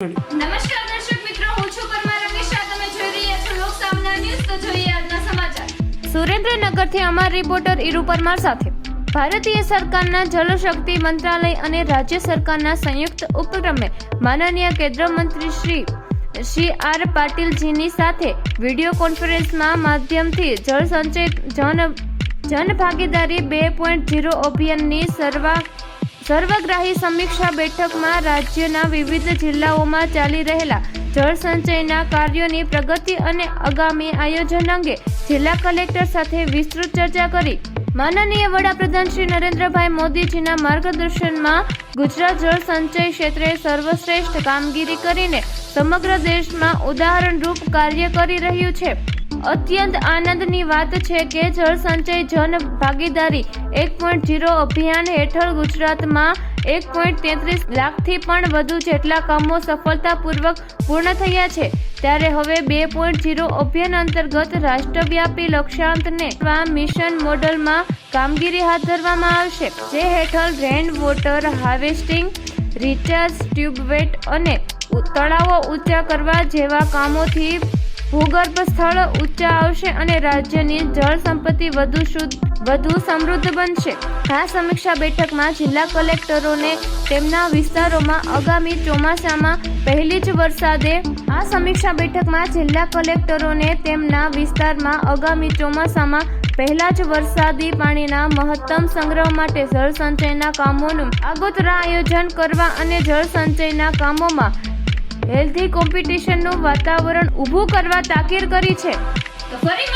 નમસ્કાર, દર્શક મિત્રો, હું છું પરમાર રમેશા. તમે જોઈ રહ્યા છો લોક સામના ન્યૂઝ. તો જોઈએ આજના સમાચાર. સુરેન્દ્રનગરથી અમાર રિપોર્ટર ઈરુ પરમાર સાથે. ભારતીય સરકારના જલશક્તિ મંત્રાલય અને રાજ્ય સરકારના સંયુક્ત ઉપક્રમે માનનીય કેન્દ્ર મંત્રી શ્રી શ્રી આર પાટીલજીની સાથે વીડિયો કોન્ફરન્સમાં માધ્યમથી જળ સંચય જન જન ભાગીદારી બે પોઈન્ટ ઝીરો અભિયાનની સર્વા સર્વગ્રાહી સમીક્ષા બેઠકમાં રાજ્યના વિવિધ જિલ્લાઓમાં ચાલી રહેલા જળ સંચયના કાર્યોની પ્રગતિ અને આગામી આયોજન અંગે જિલ્લા કલેક્ટર સાથે વિસ્તૃત ચર્ચા કરી. માનનીય વડાપ્રધાન શ્રી નરેન્દ્રભાઈ મોદીજીના માર્ગદર્શનમાં ગુજરાત જળ સંચય ક્ષેત્રે સર્વશ્રેષ્ઠ કામગીરી કરીને સમગ્ર દેશમાં ઉદાહરણરૂપ કાર્ય કરી રહ્યું છે. અત્યંત આનંદની વાત છે કે જળ સંચય જન ભાગીદારી એક પોઈન્ટ જીરો અભિયાન હેઠળ ગુજરાતમાં એક પોઈન્ટ તેત્રીસ લાખથી પણ વધુ જેટલા કામો સફળતાપૂર્વક પૂર્ણ થયા છે. ત્યારે હવે બે પોઈન્ટ જીરો અભિયાન અંતર્ગત રાષ્ટ્રવ્યાપી લક્ષ્યાંતને મિશન મોડલમાં કામગીરી હાથ ધરવામાં આવશે, જે હેઠળ rain water harvesting recharge tubewell અને તળાવો ઊંચા કરવા જેવા કામોથી ભૂગર્ભ સ્થળ ઊંચા આવશે અને રાજ્યની જળ સંપત્તિ વધુ શુદ્ધ, વધુ સમૃદ્ધ બનશે. આ સમીક્ષા બેઠકમાં જિલ્લા કલેક્ટરોને તેમના વિસ્તારોમાં આગામી ચોમાસામાં પહેલી જ વરસાદે આ સમીક્ષા બેઠકમાં જિલ્લા કલેક્ટરોને તેમના વિસ્તારમાં આગામી ચોમાસામાં પહેલા જ વરસાદી પાણીના મહત્તમ સંગ્રહ માટે જળ સંચયના કામોનું આગોતરા આયોજન કરવા અને જળ સંચયના કામોમાં હેલ્ધી કોમ્પિટિશનનું વાતાવરણ ઊભું કરવા તાકીદ કરી છે. તો ફરી